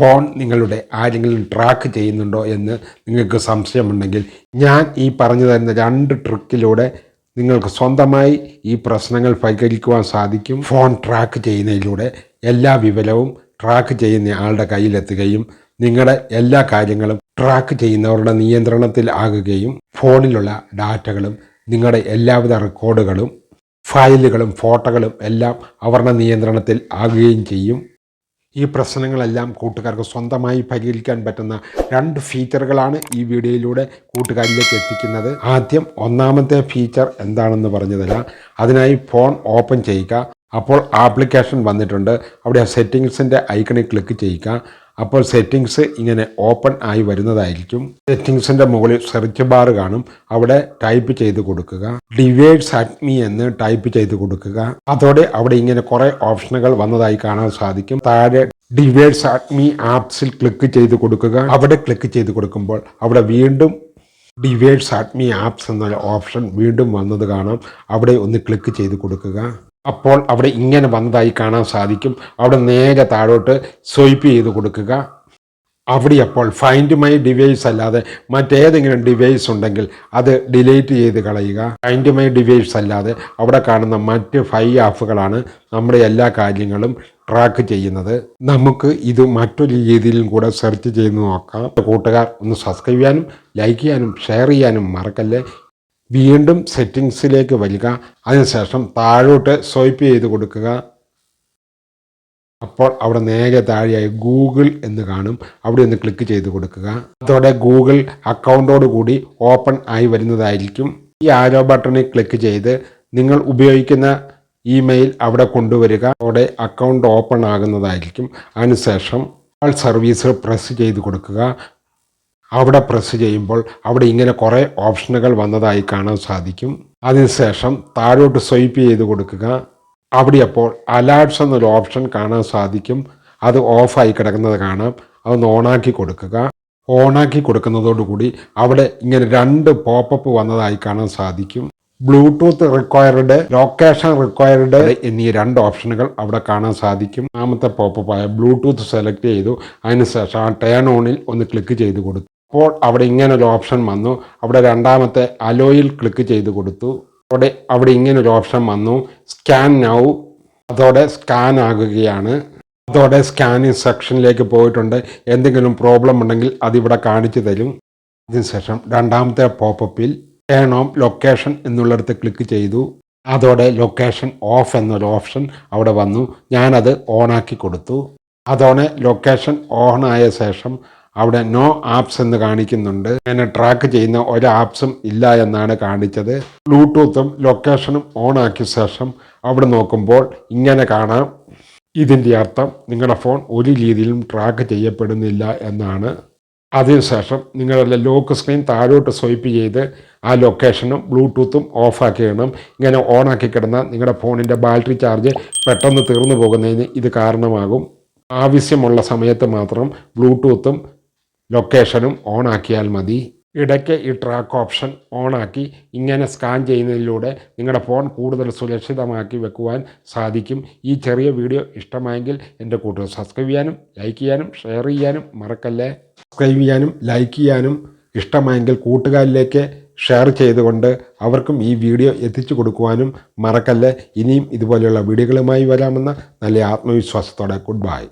Phone നിങ്ങളുടെ ആരെങ്കിലും track ചെയ്യുന്നുണ്ടോ എന്ന് നിങ്ങൾക്ക് സംശയമുണ്ടെങ്കിൽ ഞാൻ ഈ പറഞ്ഞു തരുന്ന രണ്ട് ട്രിക്കിലൂടെ നിങ്ങൾക്ക് സ്വന്തമായി ഈ പ്രശ്നങ്ങൾ പരിഹരിക്കുവാൻ സാധിക്കും. ഫോൺ ട്രാക്ക് ചെയ്യുന്നതിലൂടെ എല്ലാ വിവരവും ട്രാക്ക് ചെയ്യുന്ന ആളുടെ കയ്യിലെത്തുകയും നിങ്ങളുടെ എല്ലാ കാര്യങ്ങളും ട്രാക്ക് ചെയ്യുന്നവരുടെ നിയന്ത്രണത്തിൽ ആകുകയും ഫോണിലുള്ള ഡാറ്റകളും നിങ്ങളുടെ എല്ലാവിധ റെക്കോർഡുകളും ഫയലുകളും ഫോട്ടോകളും എല്ലാം അവരുടെ നിയന്ത്രണത്തിൽ ആകുകയും ചെയ്യും. ഈ പ്രശ്നങ്ങളെല്ലാം കൂട്ടുകാർക്ക് സ്വന്തമായി പരിഹരിക്കാൻ പറ്റുന്ന രണ്ട് ഫീച്ചറുകളാണ് ഈ വീഡിയോയിലൂടെ കൂട്ടുകാരിലേക്ക് എത്തിക്കുന്നത്. ആദ്യം ഒന്നാമത്തെ ഫീച്ചർ എന്താണെന്ന് പറഞ്ഞു തരാം അതിനായി ഫോൺ ഓപ്പൺ ചെയ്യുക. അപ്പോൾ ആപ്ലിക്കേഷൻ വന്നിട്ടുണ്ട്. അവിടെ സെറ്റിങ്സിന്റെ ഐക്കണിൽ ക്ലിക്ക് ചെയ്യുക. അപ്പോൾ സെറ്റിങ്സ് ഇങ്ങനെ ഓപ്പൺ ആയി വരുന്നതായിരിക്കും. സെറ്റിങ്സിന്റെ മുകളിൽ സെർച്ച് ബാർ കാണും. അവിടെ ടൈപ്പ് ചെയ്ത് കൊടുക്കുക. ഡിവൈഡ്സ് അഡ്മി എന്ന് ടൈപ്പ് ചെയ്ത് കൊടുക്കുക. അതോടെ അവിടെ ഇങ്ങനെ കുറേ ഓപ്ഷനുകൾ വന്നതായി കാണാൻ സാധിക്കും. താഴെ ഡിവൈഡ്സ് അഡ്മി ആപ്സിൽ ക്ലിക്ക് ചെയ്ത് കൊടുക്കുക. അവിടെ ക്ലിക്ക് ചെയ്ത് കൊടുക്കുമ്പോൾ അവിടെ വീണ്ടും ഡിവൈഡ്സ് അഡ്മി ആപ്സ് എന്ന ഓപ്ഷൻ വീണ്ടും വന്നത് കാണാം. അവിടെ ഒന്ന് ക്ലിക്ക് ചെയ്ത് കൊടുക്കുക. അപ്പോൾ അവിടെ ഇങ്ങനെ വന്നതായി കാണാൻ സാധിക്കും. അവിടെ നേരെ താഴോട്ട് സ്വൈപ്പ് ചെയ്ത് കൊടുക്കുക. അവിടെ അപ്പോൾ ഫൈൻഡ് മൈ ഡിവൈസ് അല്ലാതെ മറ്റേതെങ്കിലും ഡിവൈസ് ഉണ്ടെങ്കിൽ അത് ഡിലീറ്റ് ചെയ്ത് കളയുക. ഫൈൻഡ് മൈ ഡിവൈസ് അല്ലാതെ അവിടെ കാണുന്ന മറ്റ് ഫൈവ് ആപ്പുകളാണ് നമ്മുടെ എല്ലാ കാര്യങ്ങളും ട്രാക്ക് ചെയ്യുന്നത്. നമുക്ക് ഇത് മറ്റൊരു രീതിയിലും കൂടെ സെർച്ച് ചെയ്ത് നോക്കാം. കൂട്ടുകാർ ഒന്ന് സബ്സ്ക്രൈബ് ചെയ്യാനും ലൈക്ക് ചെയ്യാനും ഷെയർ ചെയ്യാനും മറക്കല്ലേ. വീണ്ടും സെറ്റിങ്സിലേക്ക് വരിക. അതിനുശേഷം താഴോട്ട് സ്വൈപ്പ് ചെയ്ത് കൊടുക്കുക. അപ്പോൾ അവിടെ നേരെ താഴെയായി ഗൂഗിൾ എന്ന് കാണും. അവിടെ ഒന്ന് ക്ലിക്ക് ചെയ്ത് കൊടുക്കുക. അതോടെ ഗൂഗിൾ അക്കൗണ്ടോട് കൂടി ഓപ്പൺ ആയി വരുന്നതായിരിക്കും. ഈ ആരോ ബട്ടണിൽ ക്ലിക്ക് ചെയ്ത് നിങ്ങൾ ഉപയോഗിക്കുന്ന ഇമെയിൽ അവിടെ കൊണ്ടുവരിക. അവിടെ അക്കൗണ്ട് ഓപ്പൺ ആകുന്നതായിരിക്കും. അതിനുശേഷം സർവീസ് പ്രസ് ചെയ്ത് കൊടുക്കുക. അവിടെ പ്രസ് ചെയ്യുമ്പോൾ അവിടെ ഇങ്ങനെ കുറേ ഓപ്ഷനുകൾ വന്നതായി കാണാൻ സാധിക്കും. അതിനുശേഷം താഴോട്ട് സ്വൈപ്പ് ചെയ്ത് കൊടുക്കുക. അവിടെ അപ്പോൾ എന്നൊരു ഓപ്ഷൻ കാണാൻ സാധിക്കും. അത് ഓഫായി കിടക്കുന്നത് കാണാം. അതൊന്ന് ഓണാക്കി കൊടുക്കുക. ഓണാക്കി കൊടുക്കുന്നതോടുകൂടി അവിടെ ഇങ്ങനെ രണ്ട് പോപ്പപ്പ് വന്നതായി കാണാൻ സാധിക്കും. ബ്ലൂടൂത്ത് റിക്വയർഡ് ലൊക്കേഷൻ റിക്വയർഡ് എന്നീ രണ്ട് ഓപ്ഷനുകൾ അവിടെ കാണാൻ സാധിക്കും. ഒന്നാമത്തെ പോപ്പപ്പായ ബ്ലൂടൂത്ത് സെലക്ട് ചെയ്തു. അതിനുശേഷം ആ ടേൺ ഓണിൽ ഒന്ന് ക്ലിക്ക് ചെയ്ത് കൊടുത്തു. അപ്പോൾ അവിടെ ഇങ്ങനൊരു ഓപ്ഷൻ വന്നു. അവിടെ രണ്ടാമത്തെ അലോയിൽ ക്ലിക്ക് ചെയ്ത് കൊടുത്തു. അവിടെ അവിടെ ഇങ്ങനൊരു ഓപ്ഷൻ വന്നു. സ്കാൻ നൗ അതോടെ സ്കാൻ ആകുകയാണ്. അതോടെ സ്കാനിങ് സെക്ഷനിലേക്ക് പോയിട്ടുണ്ട്. എന്തെങ്കിലും പ്രോബ്ലം ഉണ്ടെങ്കിൽ അതിവിടെ കാണിച്ചു തരും. അതിനുശേഷം രണ്ടാമത്തെ പോപ്പപ്പിൽ ടേൺ ഓൺ ലൊക്കേഷൻ എന്നുള്ളിടത്ത് ക്ലിക്ക് ചെയ്തു. അതോടെ ലൊക്കേഷൻ ഓഫ് എന്നൊരു ഓപ്ഷൻ അവിടെ വന്നു. ഞാനത് ഓണാക്കി കൊടുത്തു. അതോടെ ലൊക്കേഷൻ ഓൺ ആയ ശേഷം അവിടെ നോ ആപ്സ് എന്ന് കാണിക്കുന്നുണ്ട്. അങ്ങനെ ട്രാക്ക് ചെയ്യുന്ന ഒരു ആപ്സും ഇല്ല എന്നാണ് കാണിച്ചത്. ബ്ലൂടൂത്തും ലൊക്കേഷനും ഓൺ ആക്കിയ ശേഷം അവിടെ നോക്കുമ്പോൾ ഇങ്ങനെ കാണാം. ഇതിന്റെ അർത്ഥം നിങ്ങളുടെ ഫോൺ ഒരു രീതിയിലും ട്രാക്ക് ചെയ്യപ്പെടുന്നില്ല എന്നാണ്. അതിനുശേഷം നിങ്ങളുടെ ലോക്ക് സ്ക്രീൻ താഴോട്ട് സ്വൈപ്പ് ചെയ്ത് ആ ലൊക്കേഷനും ബ്ലൂടൂത്തും ഓഫാക്കിയിടണം ഇങ്ങനെ ഓണാക്കി കിടന്നാൽ നിങ്ങളുടെ ഫോണിന്റെ ബാറ്ററി ചാർജ് പെട്ടെന്ന് തീർന്നു പോകുന്നതിന് ഇത് കാരണമാകും. ആവശ്യമുള്ള സമയത്ത് മാത്രം ബ്ലൂടൂത്തും ലൊക്കേഷനും ഓൺ ആക്കിയാൽ മതി. ഇടയ്ക്ക് ഈ ട്രാക്ക് ഓപ്ഷൻ ഓൺ ആക്കി ഇങ്ങനെ സ്കാൻ ചെയ്യുന്നതിലൂടെ നിങ്ങളുടെ ഫോൺ കൂടുതൽ സുരക്ഷിതമാക്കി വെക്കുവാൻ സാധിക്കും. ഈ ചെറിയ വീഡിയോ ഇഷ്ടമായെങ്കിൽ എന്റെ കൂട്ടുകാർ സബ്സ്ക്രൈബ് ചെയ്യാനും ലൈക്ക് ചെയ്യാനും ഷെയർ ചെയ്യാനും മറക്കല്ലേ? സബ്സ്ക്രൈബ് ചെയ്യാനും ലൈക്ക് ചെയ്യാനും ഇഷ്ടമായെങ്കിൽ കൂട്ടുകാരിലേക്ക് ഷെയർ ചെയ്തുകൊണ്ട് അവർക്കും ഈ വീഡിയോ എത്തിച്ചു കൊടുക്കുവാനും മറക്കല്ലേ? ഇനിയും ഇതുപോലെയുള്ള വീഡിയോകളുമായി വരാമെന്ന നല്ല ആത്മവിശ്വാസത്തോടെ ഗുഡ് ബൈ